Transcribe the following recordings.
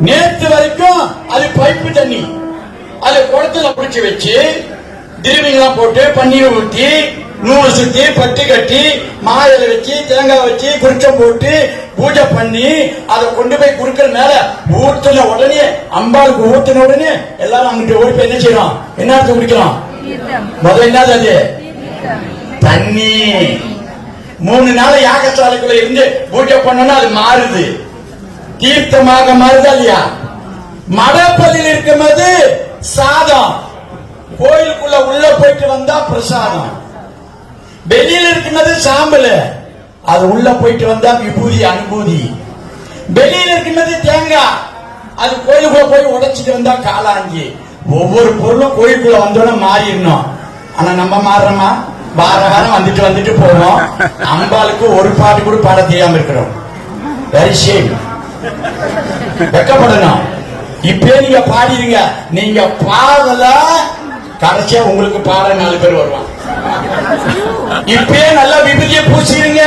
நேற்று வரைக்கும் அது பைப்பு தண்ணி. அது குளத்துல பிடிச்சி வச்சு திருவிங்கெல்லாம் போட்டு பன்னீர் ஊற்றி நூல் சுத்தி பட்டு கட்டி மாயில வச்சு தேங்காய் வச்சு குறிச்சம் போட்டு பூஜை பண்ணி அதை கொண்டு போய் குடுக்கற மேல ஊத்துன உடனே அம்பாளுக்கு ஊத்துன உடனே எல்லாரும் அங்கிட்டு ஓடி போய் என்ன செய்யறோம் என்ன அர்த்தம் குடிக்கிறோம் முதல்ல என்னது அது? தண்ணி. மூணு நாள் யாகசாலைக்குள்ள இருந்து பூஜை பண்ணோம்னா அது மாறுது. தீர்த்தமாக மாறுதா இல்லையா மடப்பள்ளியில் இருக்கும்போது சாதம். கோயிலுக்குள்ள உள்ள போயிட்டு வந்தா பிரசாதம். வெளியில் இருக்கிறது சாம்பல். அது உள்ள போயிட்டு வந்தா விபூதி அனுபூதி. வெளியில் இருக்கிறது தேங்காய் அது கோயிலுக்குள்ள போய் உடைச்சிட்டு வந்தா காலாஞ்சி ஒவ்வொரு பொருளும் கோயிலுக்குள்ள வந்தோட மாறிடணும். ஆனா நம்ம மாறுறோமா? வார வாரம் வந்துட்டு வந்துட்டு போவோம். அம்பாளுக்கு ஒரு பாட்டு கூட பாட தெரியாம இருக்கிறோம். வெரி ஷேம் வெக்கப்படணும். இப்பே நீங்க பாடிடுங்க. நீங்க பாடல கடைசியா உங்களுக்கு பாட நாலு பேர் வருவான் இப்பே நல்லா விபதியை பூசிடுங்க.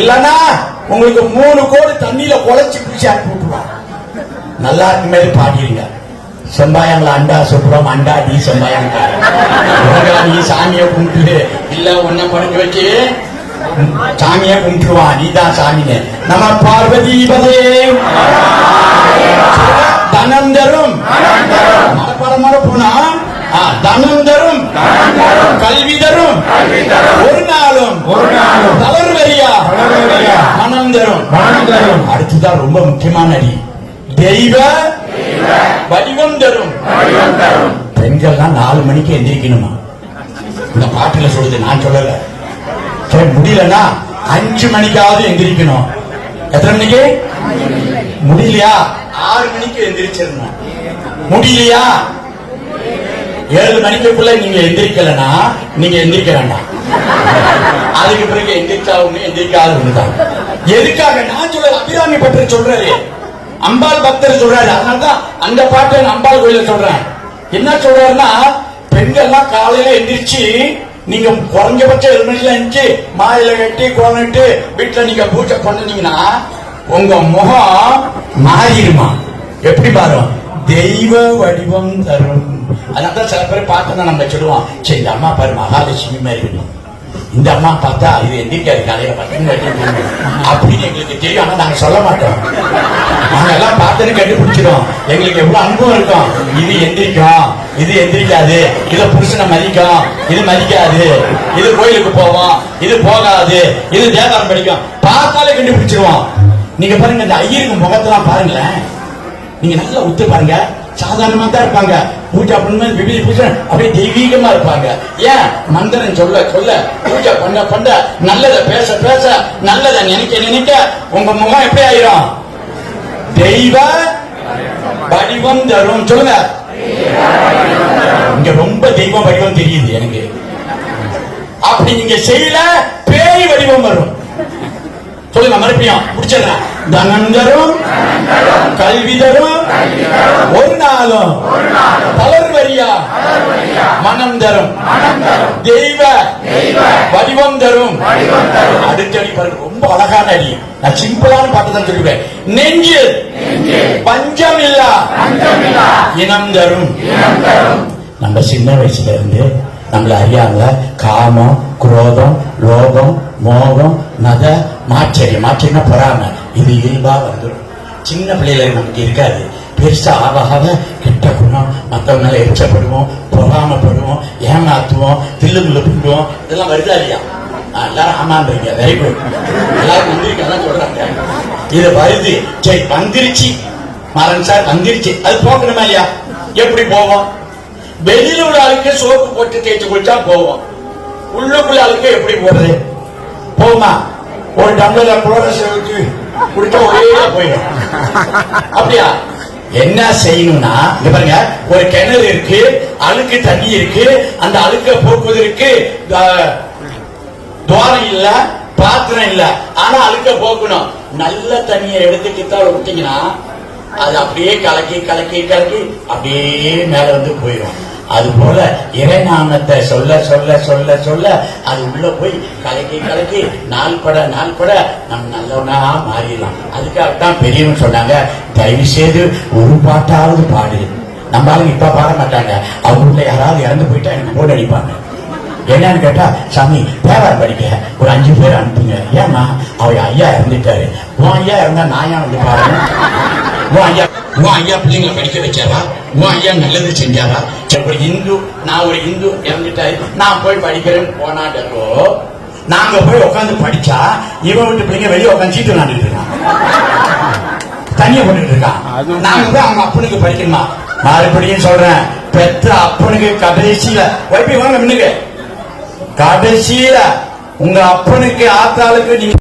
இல்லனா உங்களுக்கு மூணு கோடி தண்ணியில குழைச்சு பூச்சி அனுப்பி விட்டுருவான் நல்லா இருக்கு மாதிரி பாடிடுங்க. செம்பாயங்கள அண்டா சுப்புறம். அண்டா நீ செம்பாயங்க நீ சாமியை கும்பிட்டு இல்ல ஒன்ன பணிஞ்சு வச்சு சாமியை கும்பிட்டுருவான் நீதான் சாமினே நம்ம பார்வதி தனம் தரும். பரமர போனா தனம் தரும். கல்வி தரும். ஒரு நாளும். ஒரு நாளும் தளர் வரியா மனம் தரும். மனம் தரும். அடுத்துதான் ரொம்ப முக்கியமான அடி. தெய்வ வடிவம் தரும். பெண்கள்லாம் நாலு மணிக்கு எந்திரிக்கணுமா? இந்த பாட்டுல சொல்லுது நான் சொல்லலை. சரி முடியலன்னா அஞ்சு மணிக்காவது எந்திரிக்கணும். எத்தனை மணிக்கு? முடியலையா? ஆறு மணிக்கு எந்திரிச்சிடணும். முடியலையா? ஏழு மணிக்குள்ள நீங்க எந்திரிக்கலனா நீங்க எந்திரிக்க வேண்டாம். அதுக்கு பிறகு எந்திரிச்சா ஒண்ணு எந்திரிக்காத ஒண்ணுதான். எதுக்காக? நான் சொல்ல அபிராமி பற்றி சொல்றாரு. அம்பாள் பக்தர் சொல்றாரு. அதனாலதான் அந்த பாட்டை நான் அம்பாள் கோயில சொல்றேன். என்ன சொல்றாருன்னா பெண்கள்லாம் காலையில எந்திரிச்சு நீங்க குறைஞ்சபட்சம் ஏழு மணில எந்திரிச்சு மாயில கட்டி குழந்தைட்டு வீட்டுல நீங்க பூஜை பண்ணுனீங்கன்னா உங்க முகம் மாறிடுமா? எப்படி பாரு தெய்வ வடிவம் தரும். அதனால சில பேர் பார்த்தோம்னா நம்ம சொல்லுவோம் சரி அம்மா பாரு மகாலட்சுமி மாதிரி இருக்கும். இந்த அம்மா பார்த்தா இது எந்திரிக்காது காலையில பத்து அப்படின்னு எங்களுக்கு தெரியும் ஆனா நாங்க சொல்ல மாட்டோம். நாங்க எல்லாம் பார்த்துட்டு கண்டுபிடிச்சிடும் எங்களுக்கு எவ்வளவு அனுபவம் இருக்கும். இது எந்திரிக்கும். இது எந்திரிக்காது. இது புருஷனை மதிக்கும். இது மதிக்காது. இது கோயிலுக்கு போவோம். இது போகாது. இது தேவாரம் படிக்கும். பார்த்தாலே கண்டுபிடிச்சிருவோம். நீங்க பாருங்க இந்த ஐயருக்கு முகத்தெல்லாம் பாருங்களேன். நீங்க நல்லா உத்து பாருங்க. சாதாரணமா தான் இருப்பாங்க. பூஜை பண்ணும்போது விபதி பூஜை. அப்படியே தெய்வீகமா இருப்பாங்க. ஏன்? மந்திரம் சொல்ல சொல்ல. பூஜை பண்ண பண்ண. நல்லதை பேச பேச நல்லதை நினைக்க நினைக்க உங்க முகம் எப்படி ஆயிரும்? தெய்வ வடிவம் தரும். சொல்லுங்க. இங்க ரொம்ப தெய்வ வடிவம் தெரியுது எனக்கு. அப்படி நீங்க செய்யல பேய் வடிவம் வரும். சொல்லுங்க மறுபடியும் முடிச்சிடறேன் தனம் தரும் கல்வி தரும் ஒரு நாளும் தளர் வரியா மனம் தரும் தெய்வ வடிவம் தரும் அடுத்தடி பாருங்க ரொம்ப அழகான அடி நான் சிம்பிளான பாட்டு தான் சொல்லுவேன் நெஞ்சில் பஞ்சம் இல்லா இனம் தரும் நம்ம சின்ன வயசுல இருந்து நம்மள அறியாமல காமம் குரோதம் லோகம் மோகம் மத மாச்சரியம். மாச்சரியம்னா பொறாம. இது இயல்பாக வந்துடும் சின்ன பிள்ளையில நமக்கு இருக்காது. பெருசா ஆவாக கெட்ட குணம் மத்தவங்க மேல எரிச்சப்படுவோம் பொறாமப்படுவோம் ஏமாத்துவோம் தில்லுமுள்ளு பிடுவோம் இதெல்லாம் வருதா இல்லையா? எல்லாரும் ஆமான்றீங்க. வெரி குட் எல்லாரும் வந்திருக்க சொல்றாங்க. இது வருது. சரி வந்துருச்சு. மரன் சார் வந்துருச்சு. அது போகணுமா இல்லையா? எப்படி போவோம்? வெளியில உள்ள ஆளுக்கு சோப்பு போட்டு தேய்ச்சி குளிச்சா போவோம். உள்ளுக்குள்ள ஆளுக்கு எப்படி போடுறது போமா. ஒரு டம்ளர் புரோரஸ் ஊத்தி குடிச்சா ஒரே போயிடும். அப்படியா? என்ன செய்யணும்னா இங்க பாருங்க ஒரு கிணறு இருக்கு அழுக்கு தண்ணி இருக்கு அந்த அழுக்க போக்குவதற்கு துவாரம் இல்ல பாத்திரம் இல்ல. ஆனா அழுக்க போக்கணும். நல்ல தண்ணியை எடுத்து கித்தால விட்டீங்கன்னா அது அப்படியே கலக்கி கலக்கி கலக்கி அப்படியே மேல வந்து போயிடும் அது போல இறைநாமத்தை சொல்ல சொல்ல சொல்ல சொல்ல அது உள்ள போய் கலக்கி கலக்கி நாள் பட நாள் பட நம்ம நல்லவனா மாறிடலாம். அதுக்காகத்தான் பெரியவங்க சொன்னாங்க தயவு செய்து ஒரு பாட்டாவது பாடு. நம்மளால இப்ப பாட மாட்டாங்க. அவங்க உள்ள யாராவது இறந்து போயிட்டா எனக்கு போன் அடிப்பாங்க? என்னன்னு கேட்டா சாமி தேவார் படிக்க ஒரு அஞ்சு பேர் அனுப்புங்க. ஏன்னா அவர் ஐயா இறந்துட்டாரு. உன் ஐயா இருந்தா நான் ஏன் வந்து பாருங்க உன் ஐயா உன் ஐயா பிள்ளைங்களை படிக்க வச்சாரா உன் ஐயா நல்லது செஞ்சாரா சரி, ஒரு இந்து நான் ஒரு இந்து இறந்துட்டாரு நான் போய் படிக்கிறேன்னு போனாட்டோ நாங்க போய் உட்காந்து படிச்சா இவன் வீட்டு பிள்ளைங்க வெளியே உட்காந்து சீட்டு விளையாண்டுட்டு இருக்கான் தனியா பண்ணிட்டு இருக்கான் நாங்க போய் அவங்க அப்பனுக்கு படிக்கணுமா? மறுபடியும் சொல்றேன் பெத்த அப்பனுக்கு கடைசியில வைப்பி வாங்க முன்னுக்கு கடைசியில உங்க அப்பனுக்கு ஆத்தாளுக்கு நீங்க